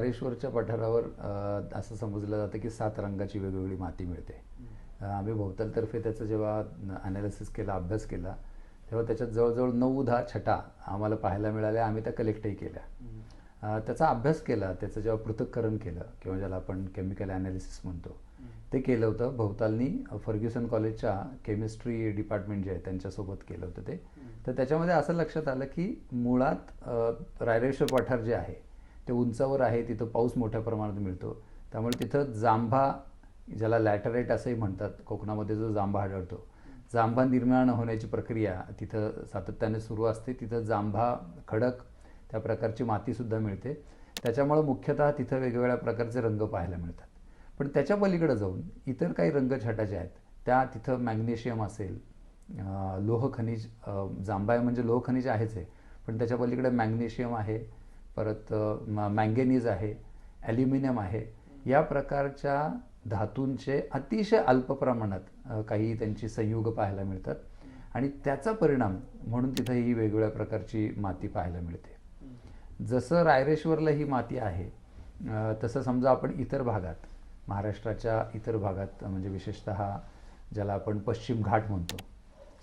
तारेश्वरच्या पठारावर असं समजलं जातं की सात रंगाची वेगवेगळी माती मिळते. आम्ही भोवतालतर्फे त्याचं जेव्हा अनालिसिस केला अभ्यास केला तेव्हा त्याच्यात जवळजवळ नऊ दहा छटा आम्हाला पाहायला मिळाल्या आम्ही त्या कलेक्टही केल्या. त्याचा अभ्यास केला त्याचं जेव्हा पृथक्करण केलं किंवा ज्याला आपण केमिकल ॲनालिसिस म्हणतो ते केलं होतं. भोवतालनी फर्ग्युसन कॉलेजच्या केमिस्ट्री डिपार्टमेंट जे आहे त्यांच्यासोबत केलं होतं ते. तर त्याच्यामध्ये असं लक्षात आलं की मुळात रायरेश्वर पठार जे आहे ते उंचावर आहे तिथं पाऊस मोठ्या प्रमाणात मिळतो. त्यामुळे तिथं जांभा ज्याला लॅटरेट असंही म्हणतात कोकणामध्ये जो जांभा आढळतो जांभा निर्माण होण्याची प्रक्रिया तिथं सातत्याने सुरू असते. तिथं जांभा खडक त्या प्रकारची मातीसुद्धा मिळते. त्याच्यामुळं मुख्यतः तिथं वेगवेगळ्या प्रकारचे रंग पाहायला मिळतात. पण त्याच्या पलीकडे जाऊन इतर काही रंगछटा ज्या आहेत त्या तिथं मॅग्नेशियम असेल लोह खनिज जांभा आहे म्हणजे लोह खनिज आहेच आहे पण त्याच्या पलीकडे मॅग्नेशियम आहे परत मँगेनीज आहे ॲल्युमिनियम आहे या प्रकारच्या धातूंचे अतिशय अल्प प्रमाणात काही त्यांची संयुग पाहायला मिळतात. आणि त्याचा परिणाम म्हणून तिथं ही वेगवेगळ्या प्रकारची माती पाहायला मिळते. जसं रायरेश्वरला ही माती आहे तसं समजा आपण इतर भागात महाराष्ट्राच्या इतर भागात म्हणजे विशेषतः ज्याला आपण पश्चिम घाट म्हणतो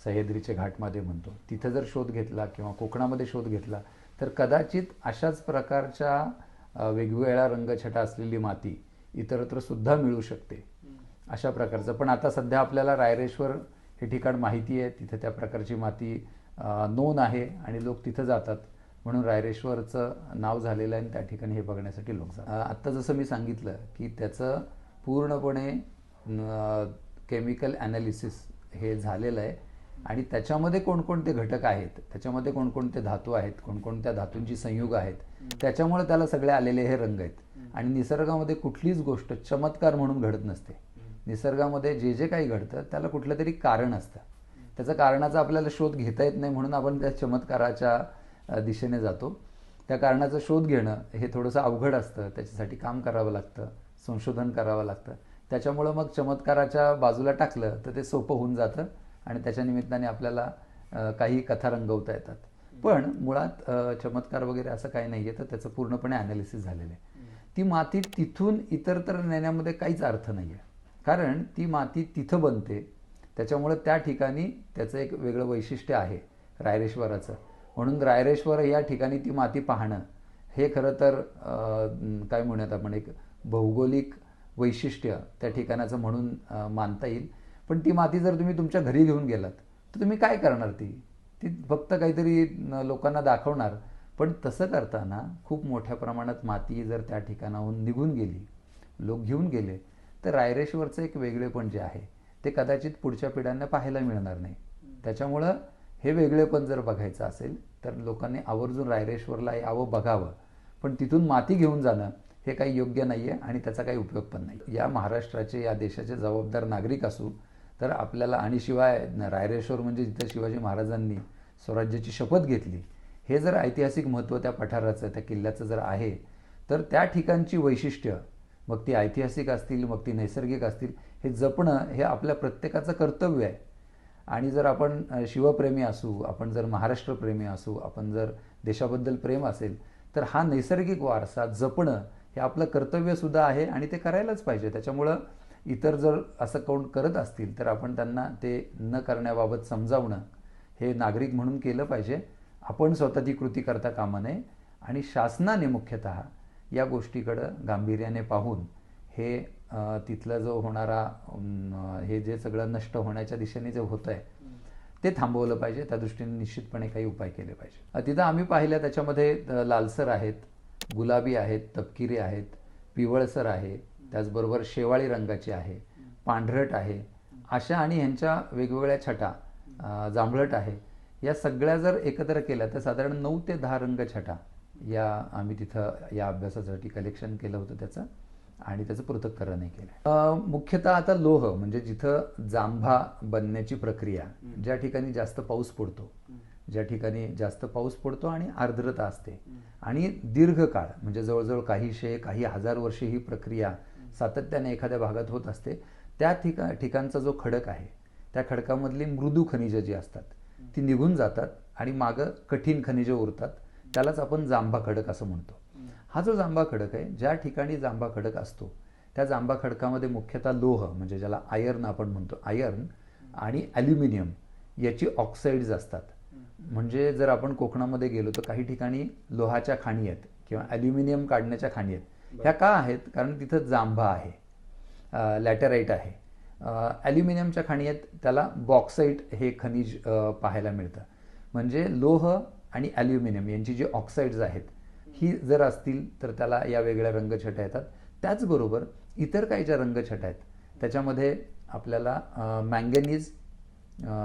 सह्याद्रीचे घाटमध्ये म्हणतो तिथं जर शोध घेतला किंवा कोकणामध्ये शोध घेतला तर कदाचित अशाच प्रकारच्या वेगवेगळ्या रंगछटा असलेली माती इतरत्र सुद्धा मिळू शकते. अशा प्रकारचं. पण आता सध्या आपल्याला रायरेश्वर हे ठिकाण माहिती आहे. तिथं त्या प्रकारची माती नोंद आहे आणि लोक तिथं जातात. म्हणून रायरेश्वरचं नाव झालेलं आहे आणि त्या ठिकाणी हे बघण्यासाठी लोक जातात. आत्ता जसं मी सांगितलं की त्याचं पूर्णपणे केमिकल ॲनालिसिस हे झालेलं आहे. आणि त्याच्यामध्ये कोणकोणते घटक आहेत त्याच्यामध्ये कोणकोणते धातू आहेत कोणकोणत्या धातूंची संयुग आहेत त्याच्यामुळे त्याला सगळे आलेले हे रंग आहेत. आणि निसर्गामध्ये कुठलीच गोष्ट चमत्कार म्हणून घडत नसते. निसर्गामध्ये जे जे काही घडतं त्याला कुठलं तरी कारण असतं. त्याचं कारणाचा आपल्याला शोध घेता येत नाही म्हणून आपण त्या चमत्काराच्या दिशेने जातो. त्या कारणाचा शोध घेणं हे थोडंसं अवघड असतं. त्याच्यासाठी काम करावं लागतं संशोधन करावं लागतं. त्याच्यामुळं मग चमत्काराच्या बाजूला टाकलं तर ते सोपं होऊन जातं. आणि त्याच्या निमित्ताने आपल्याला काही कथा रंगवता येतात. पण मुळात चमत्कार वगैरे असं काही नाही आहे तर त्याचं पूर्णपणे ॲनालिसिस झालेलं आहे. ती माती तिथून इतरत्र नेण्यामध्ये काहीच अर्थ नाही आहे कारण ती माती तिथं बनते त्याच्यामुळे त्या ठिकाणी त्याचं एक वेगळं वैशिष्ट्य आहे रायरेश्वराचं. म्हणून रायरेश्वर या ठिकाणी ती माती पाहणं हे खरं तर काय म्हणूयात आपण एक भौगोलिक वैशिष्ट्य त्या ठिकाणाचं म्हणून मानता येईल. पण ती माती जर तुम्ही तुमच्या घरी घेऊन गेलात तर तुम्ही काय करणार ती? ती फक्त काहीतरी लोकांना दाखवणार. पण तसं करताना खूप मोठ्या प्रमाणात माती जर त्या ठिकाणाहून निघून गेली लोक घेऊन गेले तर रायरेश्वरचं एक वेगळेपण जे आहे ते कदाचित पुढच्या पिढ्यांना पाहायला मिळणार नाही. त्याच्यामुळं हे वेगळेपण जर बघायचं असेल तर लोकांनी आवर्जून रायरेश्वरला यावं बघावं. पण तिथून माती घेऊन जाणं हे काही योग्य नाही आहे आणि त्याचा काही उपयोग पण नाही. या महाराष्ट्राचे या देशाचे जबाबदार नागरिक असू तर आपल्याला आणि शिवाय रायरेश्वर म्हणजे जिथं शिवाजी महाराजांनी स्वराज्याची शपथ घेतली हे जर ऐतिहासिक महत्त्व त्या पठाराचं त्या किल्ल्याचं जर आहे तर त्या ठिकाणची वैशिष्ट्य मग ती ऐतिहासिक असतील मग ती नैसर्गिक असतील हे जपणं हे आपल्या प्रत्येकाचं कर्तव्य आहे. आणि जर आपण शिवप्रेमी असू आपण जर महाराष्ट्रप्रेमी असू आपण जर देशाबद्दल प्रेम असेल तर हा नैसर्गिक वारसा जपणं हे आपलं कर्तव्यसुद्धा आहे आणि ते करायलाच पाहिजे. त्याच्यामुळं इतर जर असं कोण करत असतील तर आपण त्यांना ते न करण्याबाबत समजावणं हे नागरिक म्हणून केलं पाहिजे. आपण स्वतः ती कृती करता कामा नये. आणि शासनाने मुख्यतः या गोष्टीकडं गांभीर्याने पाहून हे तिथला जो होणारा हे जे सगळं नष्ट होण्याच्या दिशेने जे होतं आहे ते थांबवलं पाहिजे. त्या दृष्टीने निश्चितपणे काही उपाय केले पाहिजे. तिथं आम्ही पाहिल्या त्याच्यामध्ये लालसर आहेत गुलाबी आहेत तपकिरी आहेत पिवळसर आहे त्याचबरोबर शेवाळी रंगाची आहे पांढरट आहे अशा आणि ह्यांच्या वेगवेगळ्या छटा जांभळट आहे या सगळ्या जर एकत्र केल्या तर साधारण नऊ ते दहा रंग छटा या आम्ही तिथं या अभ्यासासाठी कलेक्शन केलं होतं त्याचं आणि त्याचं पृथक्करणही केलं. मुख्यतः आता लोह म्हणजे जिथं जांभा बनण्याची प्रक्रिया ज्या ठिकाणी जास्त पाऊस पडतो ज्या ठिकाणी जास्त पाऊस पडतो आणि आर्द्रता असते आणि दीर्घकाळ म्हणजे जवळजवळ काहीशे काही हजार वर्षे ही प्रक्रिया सातत्याने एखाद्या भागात होत असते त्या ठिका ठिकाणचा जो खडक आहे त्या खडकामधली मृदू खनिजं जी असतात ती निघून जातात आणि मागं कठीण खनिजं उरतात. त्यालाच आपण जांभा खडक असं म्हणतो. हा जो जांभा खडक आहे ज्या ठिकाणी जांभा खडक असतो त्या जांभा खडकामध्ये मुख्यतः लोह म्हणजे ज्याला आयर्न आपण म्हणतो आयर्न आणि ॲल्युमिनियम याची ऑक्साईड्स असतात. म्हणजे जर आपण कोकणामध्ये गेलो तर काही ठिकाणी लोहाच्या खाणी आहेत किंवा ॲल्युमिनियम काढण्याच्या खाणी आहेत. ह्या का आहेत? कारण तिथं जांभा आहे. लॅटराईट आहे. ॲल्युमिनियमच्या खाणी आहेत त्याला बॉक्साईट हे खनिज पाहायला मिळतं. म्हणजे लोह आणि ॲल्युमिनियम यांची जी ऑक्साईड्स आहेत ही जर असतील तर त्याला या वेगळ्या रंगछटा येतात. त्याचबरोबर इतर काही ज्या रंगछटा आहेत त्याच्यामध्ये आपल्याला मँगॅनीज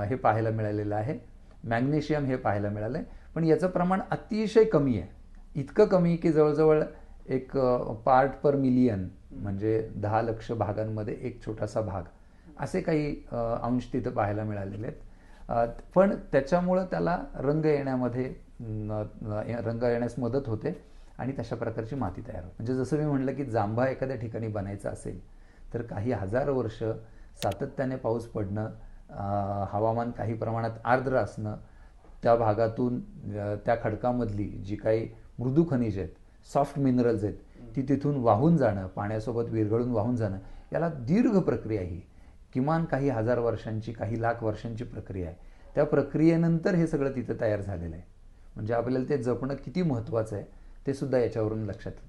हे पाहायला मिळालेलं आहे. मॅग्नेशियम हे पाहायला मिळालं आहे पण याचं प्रमाण अतिशय कमी आहे. इतकं कमी की जवळजवळ एक पार्ट पर मिलियन म्हणजे दहा लक्ष भागांमध्ये एक छोटासा भाग असे काही अंश तिथं पाहायला मिळालेले आहेत. पण त्याच्यामुळं त्याला रंग येण्यामध्ये रंग येण्यास मदत होते आणि तशा प्रकारची माती तयार होते. म्हणजे जसं मी म्हटलं की जांभा एखाद्या ठिकाणी बनायचा असेल तर काही हजार वर्ष सातत्याने पाऊस पडणं हवामान काही प्रमाणात आर्द्र असणं त्या भागातून त्या खडकामधली जी काही मृदू खनिज आहेत सॉफ्ट मिनरल्स आहेत. ती तिथून वाहून जाणं पाण्यासोबत विरघळून वाहून जाणं याला दीर्घ प्रक्रिया ही. किमान काही हजार वर्षांची काही लाख वर्षांची प्रक्रिया आहे. त्या प्रक्रियेनंतर हे सगळं तिथं तयार झालेलं आहे. म्हणजे आपल्याला ते जपणं किती महत्त्वाचं आहे ते सुद्धा याच्यावरून लक्षात येतं.